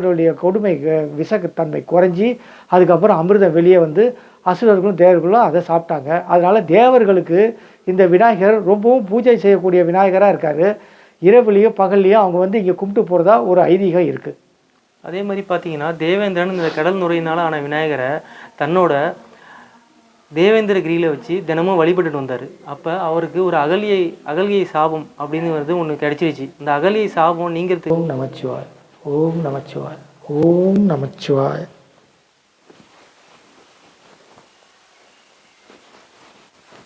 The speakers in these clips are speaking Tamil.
பார்க்கடவுடைய கொடுமை விஷத்தன்மை குறைஞ்சி அதுக்கப்புறம் அமிர்தம் வெளியே வந்து அசுரர்களும் தேவர்களும் அதை சாப்பிட்டாங்க. அதனால தேவர்களுக்கு இந்த விநாயகர் ரொம்பவும் பூஜை செய்யக்கூடிய விநாயகராக இருக்கார். இரவுலேயோ பகல்லையோ அவங்க வந்து இங்கே கும்பிட்டு போகிறதா ஒரு ஐதீகம் இருக்குது அதே மாதிரி பார்த்தீங்கன்னா தேவேந்திரன் இந்த கடல் நுரையினால் ஆன விநாயகரை தன்னோட தேவேந்திரகிரியில் வச்சு தினமும் வழிபட்டுட்டு வந்தார். அப்போ அவருக்கு ஒரு அகலியை அகலியை சாபம் அப்படின்னு வந்து ஒன்று கிடைச்சிருச்சு. இந்த அகலியை சாபம் நீங்கிறதுக்கு நமச்சிவாய் ஓம் நமச்சிவாய். ஓம் நமச்சிவாய்.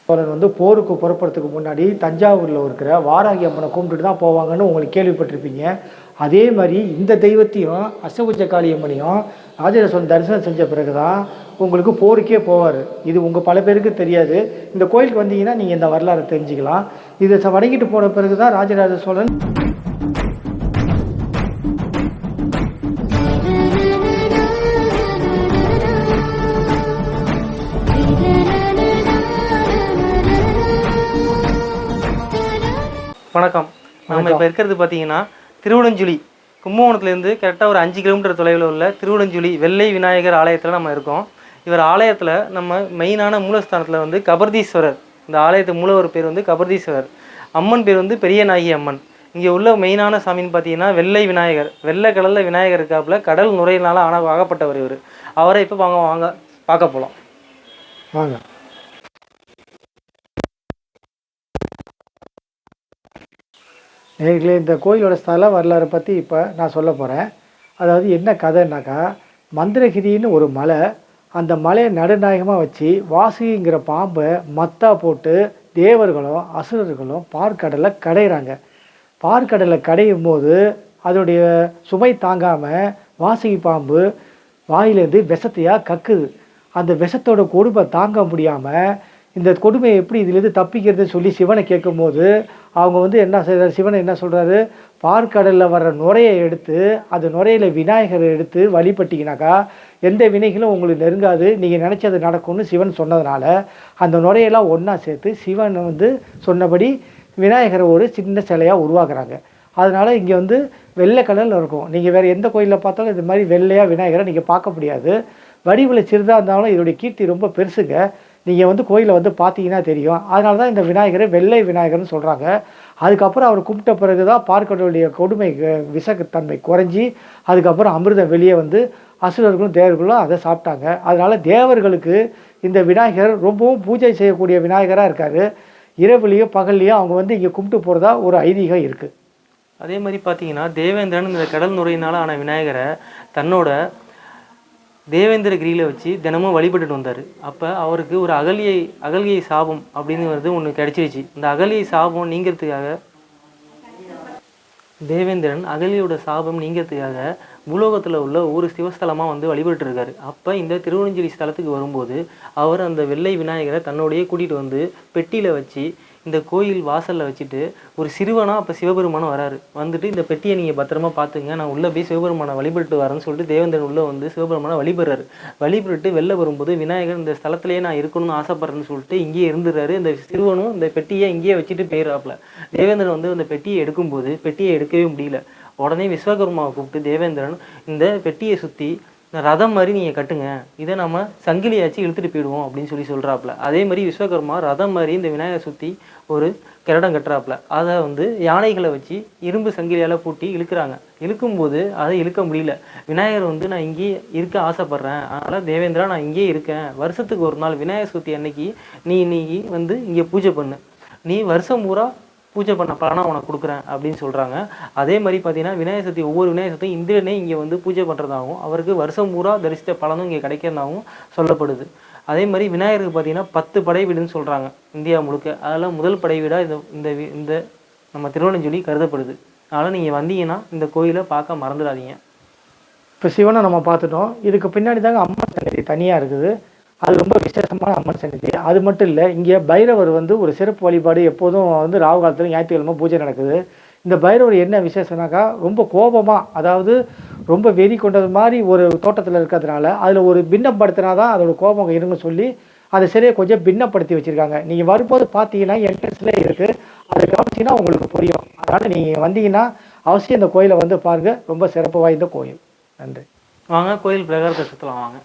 சோழன் வந்து போருக்கு புறப்படுறதுக்கு முன்னாடி தஞ்சாவூரில் இருக்கிற வாராகி அம்மனை கும்பிட்டுட்டு தான் போவாங்கன்னு உங்களுக்கு கேள்விப்பட்டிருப்பீங்க. அதே மாதிரி இந்த தெய்வத்தையும் அஷ்டபுஜ காளியம்மனையும் ராஜராஜ சோழன் தரிசனம் செஞ்ச பிறகு தான் உங்களுக்கு போருக்கே போவார். இது உங்கள் பல பேருக்கு தெரியாது. இந்த கோயிலுக்கு வந்தீங்கன்னா நீங்கள் இந்த வரலாறை தெரிஞ்சுக்கலாம். இதை ச- வணங்கிட்டு போன பிறகு தான் ராஜராஜ சோழன் வணக்கம். நம்ம இப்போ இருக்கிறது பார்த்தீங்கன்னா திருவுளஞ்சுழி கும்பகோணத்துலேருந்து கரெக்டாக ஒரு அஞ்சு கிலோமீட்டர் தொலைவில் உள்ள திருவுளஞ்சுழி வெள்ளை விநாயகர் ஆலயத்தில் நம்ம இருக்கோம். இவர் ஆலயத்தில் நம்ம மெயினான மூலஸ்தானத்தில் வந்து கபர்தீஸ்வரர். இந்த ஆலயத்து மூலவர் பேர் வந்து கபர்தீஸ்வரர். அம்மன் பேர் வந்து பெரிய நாயகி அம்மன். இங்கே உள்ள மெயினான சாமின்னு பார்த்தீங்கன்னா வெள்ளை விநாயகர். வெள்ளை கடலில் விநாயகர் இருக்காப்புல கடல் நுரையினால ஆன ஆகப்பட்டவர் இவர். அவரை இப்போ வாங்க வாங்க பார்க்க போகலாம் வாங்க. நேர்களே இந்த கோயிலோட ஸ்தல வரலாறை பற்றி இப்போ நான் சொல்ல போகிறேன் அதாவது என்ன கதைன்னாக்கா மந்திரகிரின்னு ஒரு மலை அந்த மலையை நடுநாயகமாக வச்சு வாசுகிங்கிற பாம்பை மத்தா போட்டு தேவர்களும் அசுரர்களும் பார்க்கடலை கடையிறாங்க. பார்க்கடலை கடையும் போது அதோடைய சுமை தாங்காமல் வாசுகி பாம்பு வாயிலேருந்து விஷத்தையாக கக்குது. அந்த விஷத்தோட கொடுமை தாங்க முடியாமல் இந்த கொடுமையை எப்படி இதுலேருந்து தப்பிக்கிறதுன்னு சொல்லி சிவனை கேட்கும்போது அவங்க வந்து என்ன செய்கிறார் சிவனை என்ன சொல்கிறாரு பார்க்கடலில் வர்ற நுரையை எடுத்து அந்த நுரையில் விநாயகரை எடுத்து வழிபட்டிங்கனாக்கா எந்த வினைகளும் உங்களுக்கு நெருங்காது. நீங்கள் நினச்சது நடக்கும்னு சிவன் சொன்னதுனால அந்த நுரையெல்லாம் ஒன்றா சேர்த்து சிவன் வந்து சொன்னபடி விநாயகரை ஒரு சின்ன சிலையாக உருவாக்குறாங்க. அதனால் இங்கே வந்து வெள்ளை கலரில் இருக்கும். நீங்கள் வேறு எந்த கோயிலில் பார்த்தாலும் இது மாதிரி வெள்ளையாக விநாயகரை நீங்கள் பார்க்க முடியாது. வடிவில் சிறிதாக இருந்தாலும் இதோடைய கீர்த்தி ரொம்ப பெருசுங்க. நீங்கள் வந்து கோயிலை வந்து பார்த்தீங்கன்னா தெரியும். அதனால தான் இந்த விநாயகரை வெள்ளை விநாயகர்னு சொல்கிறாங்க அதுக்கப்புறம் அவர் கும்பிட்ட பிறகு தான் பார்க்கடவுடைய கொடுமை விஷத்தன்மை குறைஞ்சி அதுக்கப்புறம் அமிர்தம் வெளியே வந்து அசுரர்களும் தேவர்களும் அதை சாப்பிட்டாங்க. அதனால் தேவர்களுக்கு இந்த விநாயகர் ரொம்பவும் பூஜை செய்யக்கூடிய விநாயகராக இருக்கார். இரவுலேயோ பகல்லையோ அவங்க வந்து இங்கே கும்பிட்டு போகிறதா ஒரு ஐதீகம் இருக்குது அதே மாதிரி பார்த்தீங்கன்னா தேவேந்திரன் இந்த கடல் நுரையினால் ஆன விநாயகரை தன்னோட தேவேந்திரகிரியில் வச்சு தினமும் வழிபட்டுட்டு வந்தார். அப்போ அவருக்கு ஒரு அகலியை அகலியை சாபம் அப்படின்னு ஒன்று கிடச்சிருச்சு. இந்த அகலியை சாபம் நீங்கிறதுக்காக தேவேந்திரன் அகலியோட சாபம் நீங்கிறதுக்காக பூலோகத்தில் உள்ள ஒரு சிவஸ்தலமாக வந்து வழிபட்டு இருக்காரு அப்போ இந்த திருவண்ணஞ்சேரி ஸ்தலத்துக்கு வரும்போது அவர் அந்த வெள்ளை விநாயகரை தன்னோடையே கூட்டிகிட்டு வந்து பெட்டியில் வச்சு இந்த கோயில் வாசலில் வச்சுட்டு ஒரு சிறுவனாக அப்போ சிவபெருமானம் வராரு. வந்துட்டு இந்த பெட்டியை நீங்கள் பத்திரமா பார்த்துங்க. நான் உள்ளே போய் சிவபெருமானை வழிபட்டு வரேன்னு சொல்லிட்டு தேவேந்திரன் உள்ளே வந்து சிவபெருமானை வழிபடுறாரு. வழிபட்டு வெளில வரும்போது விநாயகர் இந்த ஸ்தலத்திலேயே நான் இருக்கணும்னு ஆசைப்படுறேன்னு சொல்லிட்டு இங்கேயே இருந்துடுறாரு. இந்த சிறுவனும் இந்த பெட்டியை இங்கேயே வச்சுட்டு போயிடுறாப்புல. தேவேந்திரன் வந்து அந்த பெட்டியை எடுக்கும்போது பெட்டியை எடுக்கவே முடியல. உடனே விஸ்வகர்மாவை கூப்பிட்டு தேவேந்திரன் இந்த பெட்டியை சுற்றி ரதம் மாதிரி நீங்கள் கட்டுங்க. இதை நம்ம சங்கிலியாச்சு இழுத்துட்டு போயிடுவோம் அப்படின்னு சொல்லி சொல்கிறாப்புல அதே மாதிரி விஸ்வகர்மா ரதம் மாதிரி இந்த விநாயகர் சுற்றி ஒரு கிரடம் கட்டுறாப்புல. அதை வந்து யானைகளை வச்சு இரும்பு சங்கிலியால் பூட்டி இழுக்கிறாங்க. இழுக்கும்போது அதை இழுக்க முடியல. விநாயகர் வந்து நான் இங்கேயே இருக்க ஆசைப்பட்றேன். அதனால் தேவேந்திரா நான் இங்கேயே இருக்கேன். வருஷத்துக்கு ஒரு நாள் விநாயகர் சதுர்த்தி அன்னைக்கு நீ இன்னைக்கு வந்து இங்கே பூஜை பண்ணு. நீ வருஷம் பூரா பூஜை பண்ண பலனா உனக்கு கொடுக்குறேன் அப்படின்னு சொல்கிறாங்க அதே மாதிரி பார்த்தீங்கன்னா விநாயகர் சக்தி ஒவ்வொரு விநாயகர் சதுர்த்தியும் இந்திரனே இங்கே வந்து பூஜை பண்ணுறதாகவும் அவருக்கு வருஷம் பூரா தரிசித்த பலனும் இங்கே கிடைக்கிறதாகவும் சொல்லப்படுது. அதே மாதிரி விநாயகருக்கு பார்த்தீங்கன்னா பத்து படை வீடுன்னு சொல்கிறாங்க இந்தியா முழுக்க. அதில் முதல் படை வீடாக இந்த இந்த வி- இந்த நம்ம திருவண்ணஞ்சொலி கருதப்படுது. அதனால் நீங்கள் வந்தீங்கன்னா இந்த கோயிலை பார்க்க மறந்துடாதீங்க. இப்போ சிவனை நம்ம பார்த்துட்டோம். இதுக்கு பின்னாடி தாங்க அம்மன் சன்னதி தனியாக இருக்குது. அது ரொம்ப விசேஷமான அம்மன் சன்னதி அது மட்டும் இல்லை இங்கே பைரவர் வந்து ஒரு சிறப்பு வழிபாடு எப்போதும் வந்து ராகு காலத்தில் ஞாயிற்றுக்கிழமை பூஜை நடக்குது. இந்த பைரவர் என்ன விசேஷம்னாக்கா ரொம்ப கோபமாக அதாவது ரொம்ப வெறி கொண்டது மாதிரி ஒரு தோட்டத்தில் இருக்கிறதுனால அதில் ஒரு பின்னப்படுத்தினா தான் அதோட கோபம் இருங்க சொல்லி அந்த சிலையை கொஞ்சம் பின்னப்படுத்தி வச்சுருக்காங்க. நீங்கள் வரும்போது பார்த்தீங்கன்னா என்ட்ரன்ஸில் இருக்குது அதை கவனிச்சிங்கன்னா உங்களுக்கு புரியும். அதனால் நீங்கள் வந்தீங்கன்னா அவசியம் இந்த கோயிலை வந்து பாருங்கள் ரொம்ப சிறப்பு வாய்ந்த கோயில். நன்றி. வாங்க கோயில் பிரகாரத்தை சுற்றலாம் வாங்க.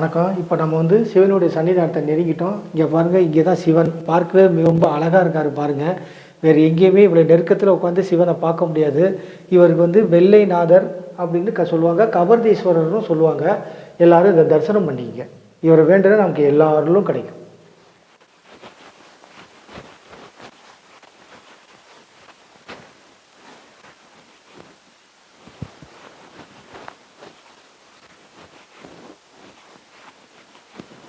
வணக்கம். இப்போ நம்ம வந்து சிவனுடைய சன்னிதானத்தை நெருங்கிட்டோம். இங்கே பாருங்கள் இங்கே தான் சிவன். பார்க்கவே ரொம்ப அழகாக இருக்கார் பாருங்கள் வேறு எங்கேயுமே இவ்வளோ நெருக்கத்தில் உட்காந்து சிவனை பார்க்க முடியாது. இவருக்கு வந்து வெள்ளைநாதர் அப்படின்னு க சொல்லுவாங்க. கபர்தீஸ்வரர்னு சொல்லுவாங்க. எல்லாரும் இதை தரிசனம் பண்ணிக்கங்க. இவரை வேண்டுனா நமக்கு எல்லாருலும் கிடைக்கும்.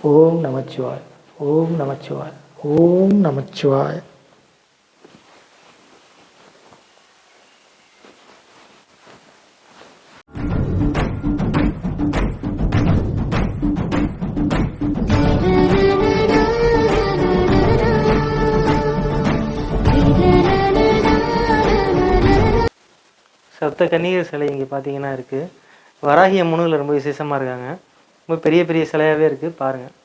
ஓம் நமச்சிவாய் ஓம் நமச்சிவாய் ஓம் நமச்சிவாய். சப்த கன்னிகர் சிலை இங்கே பார்த்தீங்கன்னா இருக்குது வராகிய முனுவில் ரொம்ப விசேஷமாக இருக்காங்க. ரொம்ப பெரிய பெரிய சிலையாகவே இருக்குது பாருங்கள்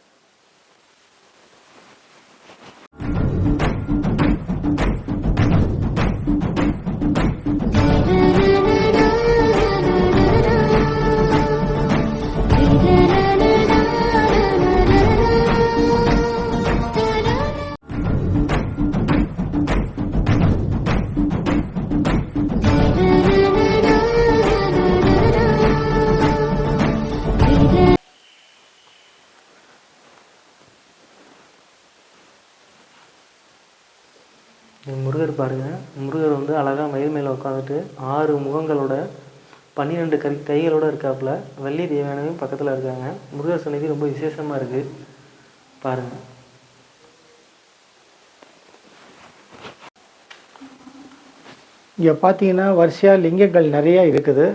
முருகர் பாருங்க. முருகர் வந்து அழகாக மயில் மேலே உட்காந்துட்டு ஆறு முகங்களோட பன்னிரெண்டு கை கைகளோட இருக்காப்புல. வள்ளி தேவயானவும் பக்கத்தில் இருக்காங்க. முருகர் சன்னதி ரொம்ப விசேஷமாக இருக்குது பாருங்கள் இங்கே பார்த்தீங்கன்னா வரிசையாக லிங்கங்கள் நிறையா இருக்குது.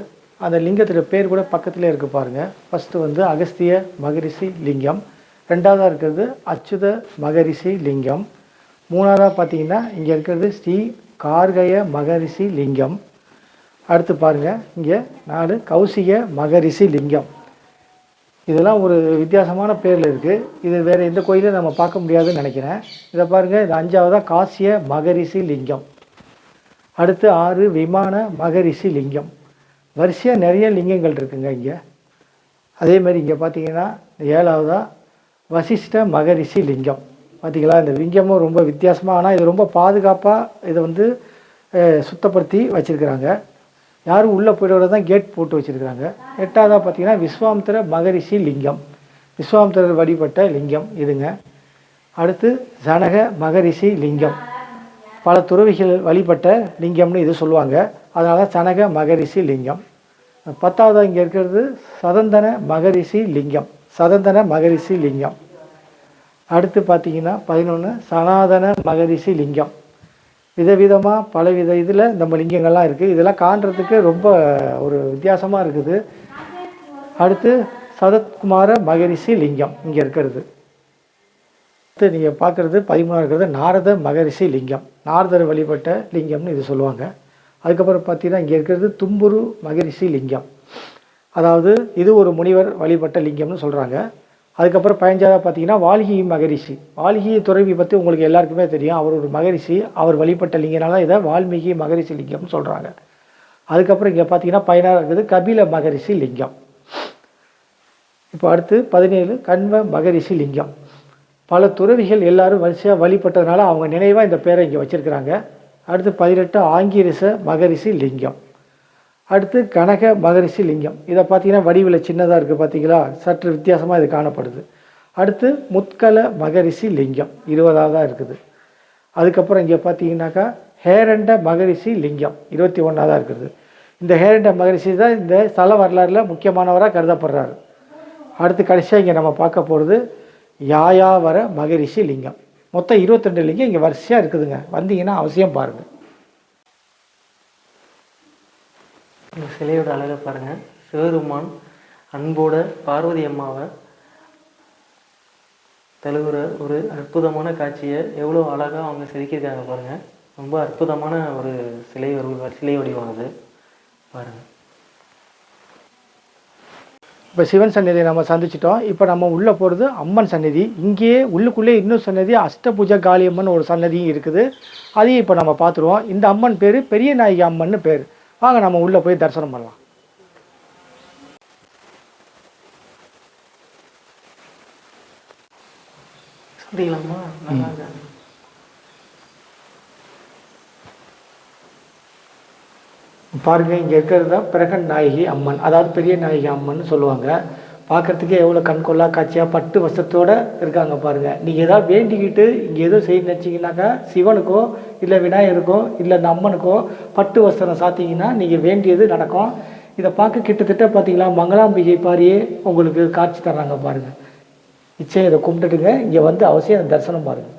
அந்த லிங்கத்தோட பேர் கூட பக்கத்தில் இருக்கு பாருங்க. ஃபஸ்ட்டு வந்து அகஸ்திய மகரிஷி லிங்கம். ரெண்டாவதாக இருக்கிறது அச்சுத மகரிஷி லிங்கம். மூணாவதாக பார்த்தீங்கன்னா இங்கே இருக்கிறது ஸ்ரீ கார்கய மகரிஷி லிங்கம். அடுத்து பாருங்கள் இங்கே நாலு கௌசிக மகரிஷி லிங்கம். இதெல்லாம் ஒரு வித்தியாசமான பேரில் இருக்குது இது வேறு எந்த கோயிலும் நம்ம பார்க்க முடியாதுன்னு நினைக்கிறேன். இதை பாருங்கள் இது அஞ்சாவதாக காசிய மகரிஷி லிங்கம். அடுத்து ஆறு விமான மகரிஷி லிங்கம். வரிசையாக நிறைய லிங்கங்கள் இருக்குங்க இங்கே. அதே மாதிரி இங்கே பார்த்தீங்கன்னா ஏழாவதாக வசிஷ்ட மகரிஷி லிங்கம். பார்த்தீங்களா இந்த லிங்கமும் ரொம்ப வித்தியாசமாக ஆனால் இது ரொம்ப பாதுகாப்பாக இதை வந்து சுத்தப்படுத்தி வச்சுருக்கிறாங்க. யாரும் உள்ளே போய்ட்டு தான் கேட் போட்டு வச்சுருக்கிறாங்க. எட்டாவதாக பார்த்தீங்கன்னா விஸ்வாமித்திர மகரிஷி லிங்கம். விஸ்வாமித்திரர் வழிபட்ட லிங்கம் இதுங்க. அடுத்து ஜனக மகரிஷி லிங்கம். பல துறவிகள் வழிபட்ட லிங்கம்னு இது சொல்லுவாங்க. அதனால சனக மகரிஷி லிங்கம். பத்தாவது இங்கே இருக்கிறது சதந்தன மகரிஷி லிங்கம். சதந்தன மகரிஷி லிங்கம். அடுத்து பார்த்தீங்கன்னா பதினொன்று சனாதன மகரிஷி லிங்கம். விதவிதமாக பலவித இதில் நம்ம லிங்கங்கள்லாம் இருக்குது இதெல்லாம் காண்றதுக்கு ரொம்ப ஒரு வித்தியாசமாக இருக்குது. அடுத்து சதத்குமார மகரிஷி லிங்கம் இங்கே இருக்கிறது. அடுத்து நீங்கள் பார்க்குறது பதிமூணாக இருக்கிறது நாரத மகரிஷி லிங்கம். நாரதர் வழிபட்ட லிங்கம்னு இது சொல்லுவாங்க. அதுக்கப்புறம் பார்த்தீங்கன்னா இங்கே இருக்கிறது தும்புரு மகரிஷி லிங்கம். அதாவது இது ஒரு முனிவர் வழிபட்ட லிங்கம்னு சொல்கிறாங்க அதுக்கப்புறம் பதினஞ்சாவது பார்த்தீங்கன்னா வால்கி மகரிஷி. வால்கி துறவி பற்றி உங்களுக்கு எல்லாருக்குமே தெரியும். அவர் ஒரு மகரிஷி. அவர் வழிபட்ட லிங்கனால இதை வால்மீகி மகரிஷி லிங்கம்னு சொல்கிறாங்க அதுக்கப்புறம் இங்கே பார்த்தீங்கன்னா பயனாக இருக்குது கபில மகரிஷி லிங்கம். இப்போ அடுத்து பதினேழு கண்வ மகரிஷி லிங்கம். பல துறவிகள் எல்லாரும் வரிசையாக வழிபட்டதுனால அவங்க நினைவாக இந்த பேரை இங்கே வச்சுருக்கிறாங்க. அடுத்து பதினெட்டு ஆங்கிரிச மகரிஷி லிங்கம். அடுத்து கனக மகரிஷி லிங்கம். இதை பார்த்தீங்கன்னா வடிவில் சின்னதாக இருக்குது பார்த்தீங்களா? சற்று வித்தியாசமாக இது காணப்படுது. அடுத்து முத்கல மகரிஷி லிங்கம். இருபதாவதாக இருக்குது. அதுக்கப்புறம் இங்கே பார்த்தீங்கன்னாக்கா ஹேரண்ட மகரிஷி லிங்கம். இருபத்தி ஒன்றாவதாக இருக்குது. இந்த ஹேரண்ட மகரிஷி தான் இந்த ஸ்தல வரலாறுல முக்கியமானவராக கருதப்படுறாரு. அடுத்து கடைசியாக இங்கே நம்ம பார்க்க போகிறது யாயாவர மகரிஷி லிங்கம். மொத்தம் இருபத்தெண்டு லிங்கம் இங்கே வரிசையாக இருக்குதுங்க. வந்தீங்கன்னா அவசியம் பாருங்கள் இந்த சிலையோட அழகை பாருங்கள் சிவருமான் அன்போட பார்வதி அம்மாவை. தழுவுற ஒரு அற்புதமான காட்சியை எவ்வளோ அழகாக அவங்க செதுக்கியிருக்காங்க பாருங்கள் ரொம்ப அற்புதமான ஒரு சிலை ஒரு சிலை வடிவம் அது பாருங்கள் இப்போ சிவன் சந்நிதியை நம்ம சந்திச்சிட்டோம். இப்போ நம்ம உள்ளே போகிறது அம்மன் சந்நிதி. இங்கேயே உள்ளுக்குள்ளே இன்னும் சன்னதி அஷ்டபுஜ காளியம்மன் ஒரு சன்னதியும் இருக்குது. அதையும் இப்போ நம்ம பார்த்துருவோம். இந்த அம்மன் பேர் பெரிய நாயகி அம்மன் பேர். வாங்க நம்ம உள்ளே போய் தரிசனம் பண்ணலாம். பாருங்க இங்கே இருக்கிறது தான் பிரகன் நாயகி அம்மன். அதாவது பெரிய நாயகி அம்மன் சொல்லுவாங்க. பார்க்குறதுக்கே எவ்வளோ கண்கொள்ளா காட்சியாக பட்டு வசத்தோடு இருக்காங்க பாருங்கள் நீங்கள் ஏதாவது வேண்டிக்கிட்டு இங்கே எதுவும் செய்ய நினச்சிங்கனாக்கா சிவனுக்கோ இல்லை விநாயகருக்கோ இல்லை இந்த அம்மனுக்கோ பட்டு வஸ்திரம் சாத்திங்கன்னா நீங்கள் வேண்டியது நடக்கும். இதை பார்க்க கிட்டத்தட்ட பார்த்தீங்களா மங்களாம்பிகை பாரியே உங்களுக்கு காட்சி தர்றாங்க பாருங்கள் நிச்சயம் இதை கும்பிட்டுடுங்க இங்கே வந்து அவசியம் தரிசனம் பாருங்கள்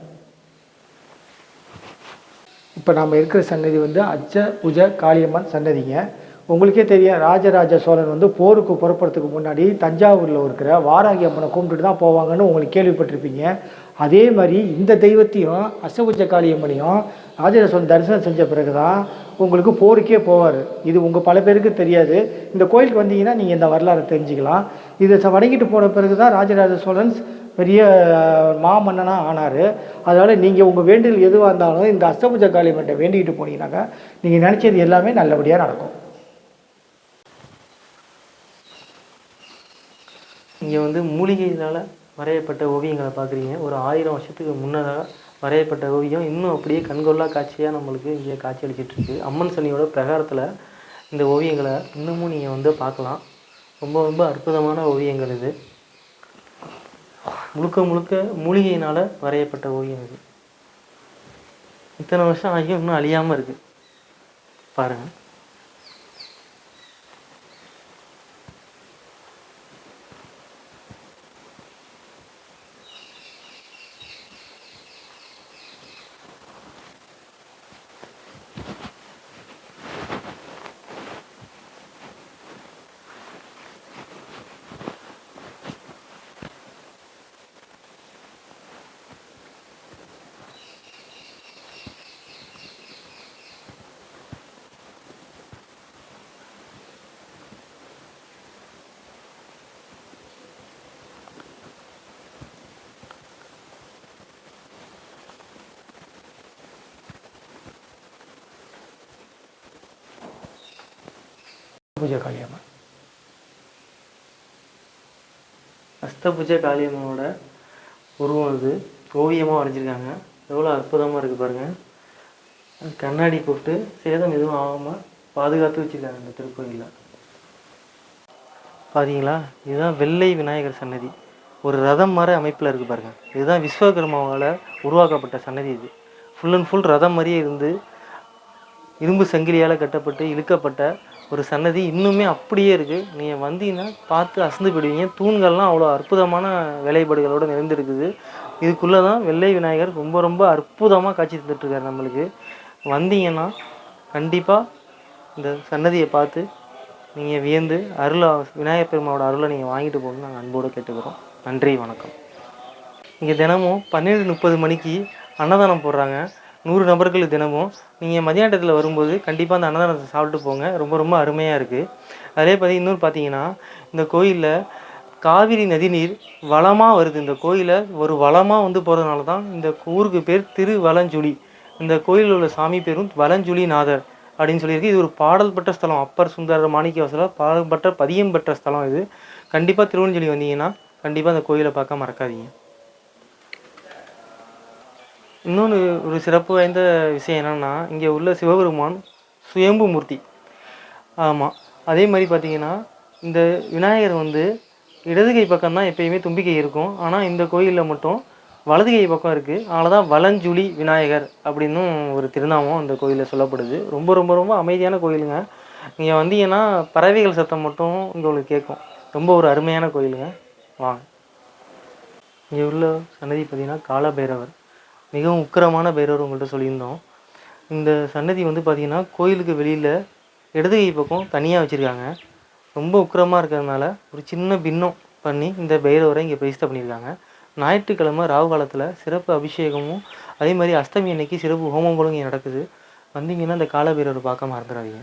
இப்போ நம்ம இருக்கிற சன்னதி வந்து அச்ச புஜ காளியம்மன் சன்னதிங்க. உங்களுக்கே தெரியும் ராஜராஜ சோழன் வந்து போருக்கு புறப்படுறதுக்கு முன்னாடி தஞ்சாவூரில் இருக்கிற வாராகி அம்மனை கும்பிட்டுட்டு தான் போவாங்கன்னு உங்களுக்கு கேள்விப்பட்டிருப்பீங்க. அதே மாதிரி இந்த தெய்வத்தையும் அஷ்டபுஜ காளியம்மனையும் ராஜராஜ சோழன் தரிசனம் செஞ்ச பிறகு தான் உங்களுக்கு போருக்கே போவார். இது உங்கள் பல பேருக்கு தெரியாது. இந்த கோயிலுக்கு வந்தீங்கன்னா நீங்கள் இந்த வரலாறை தெரிஞ்சுக்கலாம். இதை ச- வணங்கிட்டு போன பிறகு தான் ராஜராஜ சோழன் பெரிய மாமன்னனாக ஆனார். அதனால் நீங்கள் உங்கள் வேண்டுதல் எதுவாக இருந்தாலும் இந்த அஷ்டபுஜ காளியம்மன்ட்ட வேண்டிக்கிட்டு போனீங்கன்னாக்கா நீங்கள் நினச்சது எல்லாமே நல்லபடியாக நடக்கும். இங்கே வந்து மூலிகையினால் வரையப்பட்ட ஓவியங்களை பார்க்குறீங்க. ஒரு ஆயிரம் வருஷத்துக்கு முன்னதாக வரையப்பட்ட ஓவியம். இன்னும் அப்படியே கண்கொள்ளா காட்சியாக நம்மளுக்கு இங்கே காட்சி அளிச்சிட்ருக்கு அம்மன் சனியோட பிரகாரத்தில் இந்த ஓவியங்களை இன்னமும் நீங்கள் வந்து பார்க்கலாம். ரொம்ப ரொம்ப அற்புதமான ஓவியங்கள் இது. முழுக்க முழுக்க மூலிகையினால் வரையப்பட்ட ஓவியம் இது. இத்தனை வருஷம் ஆகியும் இன்னும் அழியாமல் இருக்குது பாருங்கள் பூஜை காளியம்மன். அஸ்தபுஜ காளியம்மனோட உருவம் இது. ஓவியமாக வரைஞ்சிருக்காங்க. எவ்வளோ அற்புதமாக இருக்குது பாருங்கள் கண்ணாடி போட்டு சேதம் எதுவும் ஆகாமல் பாதுகாத்து வச்சுருக்காங்க இந்த திருக்கோயிலில். பாத்தீங்களா? இதுதான் வெள்ளை விநாயகர் சன்னதி. ஒரு ரதம் மாதிரி அமைப்பில் இருக்குது பாருங்கள் இதுதான் விஸ்வகர்மாவால் உருவாக்கப்பட்ட சன்னதி இது. ஃபுல் அண்ட் ஃபுல் ரதம் மாதிரியே இருந்து இரும்பு சங்கிலியால் கட்டப்பட்டு இழுக்கப்பட்ட ஒரு சன்னதி இன்னுமே அப்படியே இருக்குது நீங்கள் வந்தீங்கன்னா பார்த்து அசந்து போயிடுவீங்க. தூண்கள்லாம் அவ்வளோ அற்புதமான வேலைப்பாடுகளோடு நிறைந்திருக்குது. இதுக்குள்ளே தான் வெள்ளை விநாயகர் ரொம்ப ரொம்ப அற்புதமாக காட்சி தந்துட்டுருக்காரு நம்மளுக்கு. வந்தீங்கன்னா கண்டிப்பாக இந்த சன்னதியை பார்த்து நீங்கள் வியந்து அருளை விநாயகர் பெருமாவோட அருளை நீங்கள் வாங்கிட்டு போகணும்னு நாங்கள் அன்போடு கேட்டுக்கிறோம். நன்றி வணக்கம். இங்கே தினமும் பன்னெண்டு முப்பது மணிக்கு அன்னதானம் போடுறாங்க. நூறு நபர்கள் தினமும் நீங்கள் மதியானத்தில் வரும்போது கண்டிப்பாக அந்த அன்னதானத்தை சாப்பிட்டு போங்க. ரொம்ப ரொம்ப அருமையாக இருக்குது அதே பற்றி இன்னொரு பார்த்தீங்கன்னா இந்த கோயிலில் காவிரி நதிநீர் வளமாக வருது. இந்த கோயிலை ஒரு வளமாக வந்து போகிறதுனால தான் இந்த ஊருக்கு பேர் திருவலஞ்சுழி இந்த கோயிலில் உள்ள சாமி பேரும் வலஞ்சுழி நாதர் அப்படின்னு சொல்லியிருக்கு. இது ஒரு பாடல் பெற்ற ஸ்தலம். அப்பர் சுந்தர மாணிக்கவாசலர் பாடல் பெற்ற பதியம் பெற்ற ஸ்தலம் இது. கண்டிப்பாக திருவஞ்சலி வந்தீங்கன்னா கண்டிப்பாக அந்த கோயிலை பார்க்க மறக்காதீங்க. இன்னொன்று ஒரு சிறப்பு வாய்ந்த விஷயம் என்னென்னா இங்கே உள்ள சிவபெருமான் சுயம்பு மூர்த்தி. ஆமாம் அதே மாதிரி பார்த்தீங்கன்னா இந்த விநாயகர் வந்து இடது கை பக்கம் தான் எப்பயுமே தும்பிக்கை இருக்கும். ஆனால் இந்த கோயிலில் மட்டும் வலது கை பக்கம் இருக்குது அதனால தான் வலஞ்சுழி விநாயகர் அப்படின்னும் ஒரு திருநாமம் அந்த கோயிலில் சொல்லப்படுது. ரொம்ப ரொம்ப ரொம்ப அமைதியான கோயிலுங்க. நீங்கள் வந்தீங்கன்னா பறவைகள் சத்தம் மட்டும் இங்கே உங்களுக்கு கேட்கும். ரொம்ப ஒரு அருமையான கோயிலுங்க. வாங்க. இங்கே உள்ள சன்னதி பார்த்தீங்கன்னா காலபைரவர். மிகவும் உக்கிரமான பைரவர் உங்கள்கிட்ட சொல்லியிருந்தோம். இந்த சன்னதி வந்து பார்த்திங்கன்னா கோயிலுக்கு வெளியில் இடது கை பக்கம் தனியாக வச்சுருக்காங்க. ரொம்ப உக்கிரமாக இருக்கிறதுனால ஒரு சின்ன பின்னம் பண்ணி இந்த பைரவரை இங்கே பிரதிஷ்டை பண்ணியிருக்காங்க. ஞாயிற்றுக்கிழமை ராகு காலத்தில் சிறப்பு அபிஷேகமும் அதே மாதிரி அஷ்டமி அன்னைக்கு சிறப்பு ஹோமங்களும் இங்கே நடக்குது. வந்தீங்கன்னா இந்த காலபைரவர் பார்க்க மறந்துடாதீங்க.